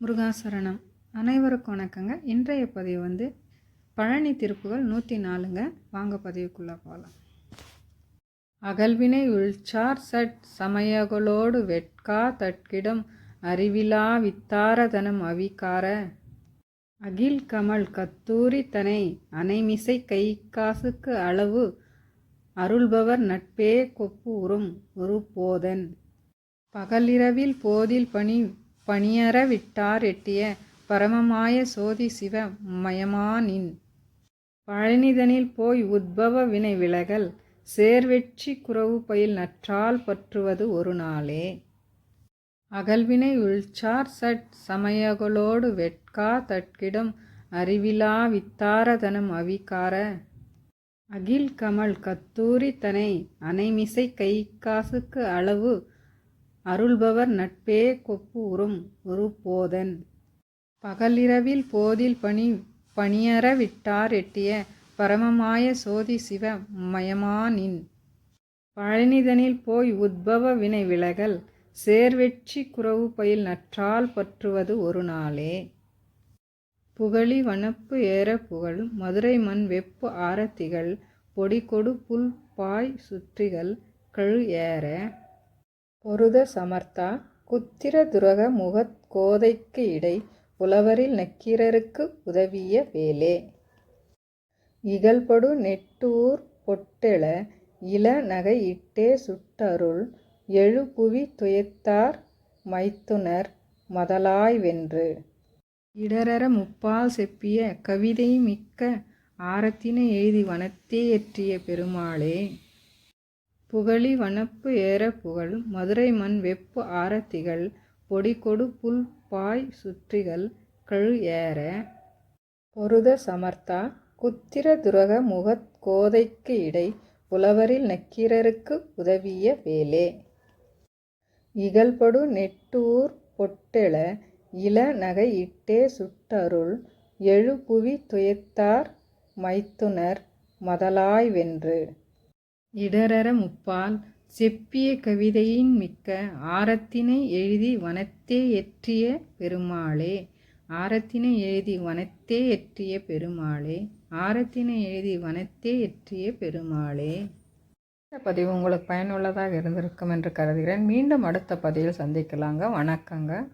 முருகாசரணம். அனைவருக்கும் வணக்கங்க. இன்றைய பதிவு வந்து பழனி திருப்புகள் நூற்றி நாலுங்க. வாங்க பதிவுக்குள்ளே போகலாம் அகல்வினை உள்சார் சட் சமயகளோடு வெட்கா தட்கிடம் அறிவிலா வித்தாரதனம் அவிகார அகில் கமல் கத்தூரி தனை அனைமிசை கை காசுக்கு அளவு அருள்பவர் நட்பே கொப்பு உறும் ஒரு போதன். பகலிரவில் போதில் பணி பணியற விட்டார் எட்டிய பரமமாய சோதி சிவ மயமானின் பழனிதனில் போய் உத்பவ வினை விலகல் சேர்வெற்றி குறவு பயில் நற்றால் பற்றுவது ஒரு நாளே. அகல்வினை உள்சார் சட் சமயகளோடு வெட்கா தட்கிடம் அறிவிலா வித்தாரதனம் அவிகார அகில் கமல் கத்தூரி தனை அனைமிசை கை காசுக்கு அளவு அருள்பவர் நட்பே கொப்பு உறும் ஒரு போதன். பகலிரவில் போதில் பணி பணியற விட்டார் எட்டிய பரமமாய சோதி சிவ மயமானின். பழனிதனில் போய் உத்பவ வினை விலகல் சேர்வெற்றி குறவு பயில் நற்றால் பற்றுவது ஒரு நாளே. புகழி வனப்பு ஏற புகழ் மதுரை மண் வெப்பு ஆரத்திகள் பொடி கொடு புல் பாய் சுற்றிகள் கழு ஏற பொருத சமர்த்தா குத்திர துரக முகத் கோதைக்கு இடை புலவரில் நக்கீரருக்கு உதவிய வேலே. இகழ்படு நெட்டூர் பொட்டெழ இள நகை இட்டே சுட்டருள் எழுபுவி துயத்தார் மைத்துனர் மதலாய் வென்று. இடரற முப்பால் செப்பிய கவிதை மிக்க ஆரத்தினை எழுதி வனத்தே ஏற்றிய பெருமாளே. புகழி வனப்பு ஏற புகழ் மதுரை மண் வெப்பு ஆரத்திகள் பொடி கொடு புல் பாய் சுற்றிகள் கழு ஏற. பொருத சமர்த்தா குத்திர துரக முகத் கோதைக்கு இடை புலவரில் நக்கீரருக்கு உதவிய வேலே. இகழ்படு நெட்டூர் பொட்டெழ இள நகை இட்டே சுட்டருள் எழுபுவி துயத்தார் மைத்துனர் மதலாய் வென்று. இடரற முப்பால் செப்பிய கவிதையின் மிக்க ஆரத்தினை எழுதி வனத்தே எற்றிய பெருமாளே. ஆரத்தினை எழுதி வனத்தே எற்றிய பெருமாளே. ஆரத்தினை எழுதி வனத்தே எற்றிய பெருமாளே. இந்த பதிவு உங்களுக்கு பயனுள்ளதாக இருந்திருக்கும் என்று கருதுகிறேன். மீண்டும் அடுத்த பதிவில் சந்திக்கலாங்க. வணக்கங்க.